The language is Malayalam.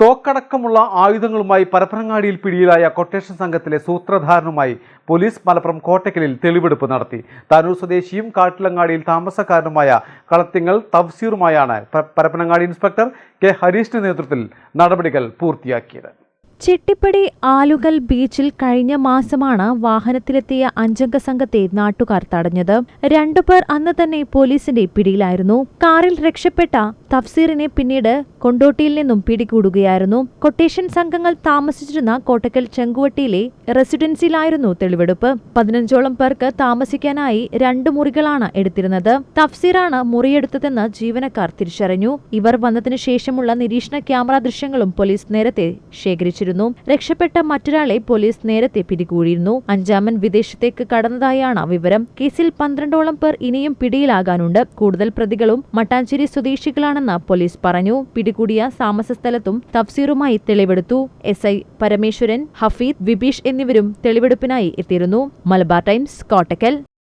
തോക്കടക്കമുള്ള ആയുധങ്ങളുമായി പരപ്പനങ്ങാടിയിൽ പിടിയിലായ കൊട്ടേഷൻ സംഘത്തിലെ സൂത്രധാരനുമായി പോലീസ് മലപ്പുറം കോട്ടയ്ക്കലിൽ തെളിവെടുപ്പ് നടത്തി. താനൂർ സ്വദേശിയും കാട്ടിലങ്ങാടിയിൽ താമസക്കാരനുമായ കളത്തിങ്ങൾ തഫ്സീറുമായാണ് പരപ്പനങ്ങാടി ഇൻസ്പെക്ടർ കെ ഹരീഷിന്റെ നേതൃത്വത്തിൽ നടപടികൾ പൂർത്തിയാക്കിയത്. ചിട്ടിപ്പടി ആലുകൽ ബീച്ചിൽ കഴിഞ്ഞ മാസമാണ് വാഹനത്തിലെത്തിയ അഞ്ചംഗ സംഘത്തെ നാട്ടുകാർ തടഞ്ഞത്. രണ്ടുപേർ അന്ന് തന്നെ പോലീസിന്റെ പിടിയിലായിരുന്നു. കാറിൽ രക്ഷപ്പെട്ട തഫ്സീറിനെ പിന്നീട് കൊണ്ടോട്ടിയിൽ നിന്നും പിടികൂടുകയായിരുന്നു. കൊട്ടേഷൻ സംഘങ്ങൾ താമസിച്ചിരുന്ന കോട്ടക്കൽ ചെങ്കുവട്ടിയിലെ റെസിഡൻസിയിലായിരുന്നു തെളിവെടുപ്പ്. പതിനഞ്ചോളം പേർക്ക് താമസിക്കാനായി രണ്ട് മുറികളാണ് എടുത്തിരുന്നത്. തഫ്സീറാണ് മുറിയെടുത്തതെന്ന് ജീവനക്കാർ തിരിച്ചറിഞ്ഞു. ഇവർ വന്നതിനു ശേഷമുള്ള നിരീക്ഷണ ക്യാമറ ദൃശ്യങ്ങളും പോലീസ് നേരത്തെ ശേഖരിച്ചിരുന്നു. രക്ഷപ്പെട്ട മറ്റൊരാളെ പോലീസ് നേരത്തെ പിടികൂടിയിരുന്നു. അഞ്ചാമൻ വിദേശത്തേക്ക് കടന്നതായാണ് വിവരം. കേസിൽ പന്ത്രണ്ടോളം പേർ ഇനിയും പിടിയിലാകാനുണ്ട്. കൂടുതൽ പ്രതികളും മട്ടാഞ്ചേരി സ്വദേശികളാണെന്ന് പോലീസ് പറഞ്ഞു. പിടികൂടിയ താമസസ്ഥലത്തും തഫ്സീറുമായി തെളിവെടുത്തു. എസ് ഐ പരമേശ്വരൻ ഹഫീദ് വിബീഷ് എന്നിവരും തെളിവെടുപ്പിനായി എത്തിയിരുന്നു. മലബാർ ടൈംസ് കോട്ടക്കൽ.